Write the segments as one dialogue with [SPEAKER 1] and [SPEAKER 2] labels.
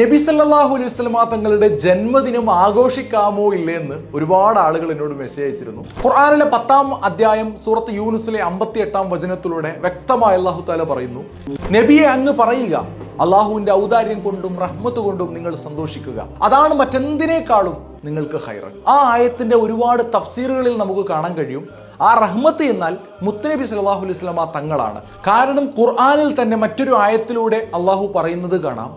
[SPEAKER 1] നബി സല്ലാഹു അലൈഹി വസല്ലമ തങ്ങളുടെ ജന്മദിനം ആഘോഷിക്കാമോ ഇല്ലേ എന്ന് ഒരുപാട് ആളുകൾ എന്നോട് മെസ്സേജ് അയച്ചിരുന്നു. ഖുർആാനിലെ പത്താം അധ്യായം സൂറത്ത് യൂനുസിലെ അമ്പത്തി എട്ടാം വചനത്തിലൂടെ വ്യക്തമായി അള്ളാഹു താല പറയുന്നു നബിയെ അങ്ങ് പറയുക അള്ളാഹുവിന്റെ ഔദാര്യം കൊണ്ടും റഹ്മത്ത് കൊണ്ടും നിങ്ങൾ സന്തോഷിക്കുക. അതാണ് മറ്റെന്തിനേക്കാളും നിങ്ങൾക്ക് ഹൈറ ആ ആയത്തിന്റെ ഒരുപാട് തഫ്സീറുകളിൽ നമുക്ക് കാണാൻ കഴിയും. ആ റഹ്മത്ത് എന്നാൽ മുത്തനബി സലാഹു അലൈസ്ലാമ തങ്ങളാണ്. കാരണം ഖുർആാനിൽ തന്നെ മറ്റൊരു ആയത്തിലൂടെ അള്ളാഹു പറയുന്നത് കാണാം.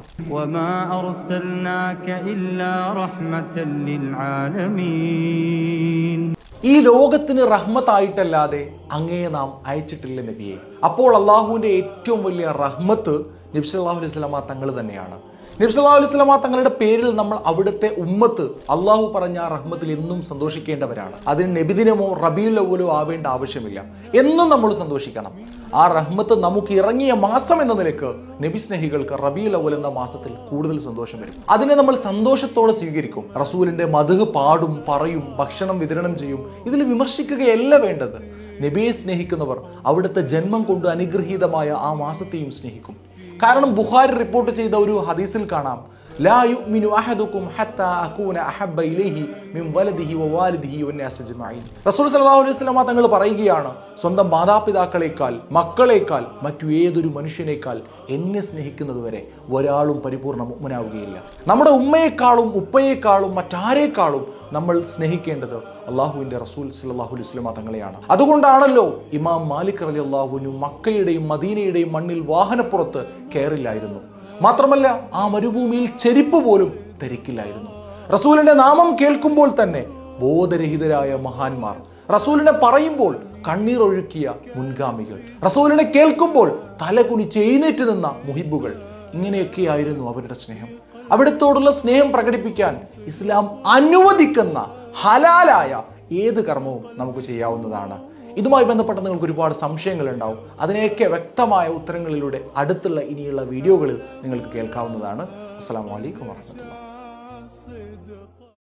[SPEAKER 1] ഈ ലോകത്തിന് റഹ്മത്തായിട്ടല്ലാതെ അങ്ങയെ നാം അയച്ചിട്ടില്ല നബിയെ. അപ്പോൾ അള്ളാഹുവിന്റെ ഏറ്റവും വലിയ റഹ്മത്ത് നബി അള്ളാഹു അലൈഹി വസല്ലമ തങ്ങൾ തന്നെയാണ്. നബി അള്ളാഹു അലൈഹി വസല്ലമ തങ്ങളുടെ പേരിൽ നമ്മൾ അവിടുത്തെ ഉമ്മത്ത് അള്ളാഹു പറഞ്ഞ റഹ്മത്തിൽ എന്നും സന്തോഷിക്കേണ്ടവരാണ്. അതിന് നബിദിനമോ റബിയുൽ ആവേണ്ട ആവശ്യമില്ല. എന്നും നമ്മൾ സന്തോഷിക്കണം. ആ റഹ്മത്ത് നമുക്ക് ഇറങ്ങിയ മാസം എന്ന നിലയ്ക്ക് നബി സ്നേഹികൾക്ക് റബിയുൽ അവൽ എന്ന മാസത്തിൽ കൂടുതൽ സന്തോഷം വരും. അതിനെ നമ്മൾ സന്തോഷത്തോടെ സ്വീകരിക്കും. റസൂലിന്റെ മധു പാടും പറയും ഭക്ഷണം വിതരണം ചെയ്യും. ഇതിൽ വിമർശിക്കുകയല്ല വേണ്ടത്. നബിയെ സ്നേഹിക്കുന്നവർ അവിടുത്തെ ജന്മം കൊണ്ട് അനുഗ്രഹീതമായ ആ മാസത്തെയും സ്നേഹിക്കും. കാരണം ബുഹാരി റിപ്പോർട്ട് ചെയ്ത ഒരു ഹദീസിൽ കാണാം. ലാ യുഅ്മിനു അഹദുക്കും ഹത്താ അകൂന അഹബ്ബ ഇലൈഹി മിൻ വലദിഹി വവാലിദിഹി വന്നാസ് അജ്മഈൻ റസൂൽ സല്ലല്ലാഹു അലൈഹി വസല്ലമ തങ്ങൾ പറയുകയാണ് സ്വന്തം മാതാപിതാക്കളെക്കാൾ മക്കളെക്കാൾ മറ്റു ഏതൊരു മനുഷ്യനേക്കാൾ എന്നെ സ്നേഹിക്കുന്നത് വരെ ഒരാളും പരിപൂർണ മുഗ്മനാവുകയില്ല നമ്മുടെ ഉമ്മയെക്കാളും ഉപ്പയെക്കാളും മറ്റാരേക്കാളും നമ്മൾ സ്നേഹിക്കേണ്ടത് അള്ളാഹുവിന്റെ റസൂൽ സല്ലല്ലാഹു അലൈഹി വസല്ലമ തങ്ങളെയാണ്. അതുകൊണ്ടാണല്ലോ ഇമാം മാലിക് റലി അള്ളാഹുവിനും മക്കയുടെയും മദീനയുടെയും മണ്ണിൽ വാഹനപ്പുറത്ത് കയറില്ലായിരുന്നു. മാത്രമല്ല ആ മരുഭൂമിയിൽ ചെരിപ്പ് പോലും ധരിക്കില്ലായിരുന്നു. റസൂലിന്റെ നാമം കേൾക്കുമ്പോൾ തന്നെ ബോധരഹിതരായ മഹാന്മാർ റസൂലിനെ പറയുമ്പോൾ കണ്ണീർ ഒഴുക്കിയ മുൻഗാമികൾ റസൂലിനെ കേൾക്കുമ്പോൾ തല കുനിച്ച് എഴുന്നേറ്റ് നിന്ന മുഹിബുകൾ. ഇങ്ങനെയൊക്കെയായിരുന്നു അവരുടെ സ്നേഹം. അവിടത്തോടുള്ള സ്നേഹം പ്രകടിപ്പിക്കാൻ ഇസ്ലാം അനുവദിക്കുന്ന ഹലാലായ ഏത് കർമ്മവും നമുക്ക് ചെയ്യാവുന്നതാണ്. ഇതുമായി ബന്ധപ്പെട്ട നിങ്ങൾക്ക് ഒരുപാട് സംശയങ്ങൾ ഉണ്ടാവും അതിനെയൊക്കെ വ്യക്തമായ ഉത്തരങ്ങളിലൂടെ അടുത്തുള്ള ഇനിയുള്ള വീഡിയോകളിൽ നിങ്ങൾക്ക് കേൾക്കാവുന്നതാണ്. അസ്സാം വലൈക്കും വാഹമത്തുള്ള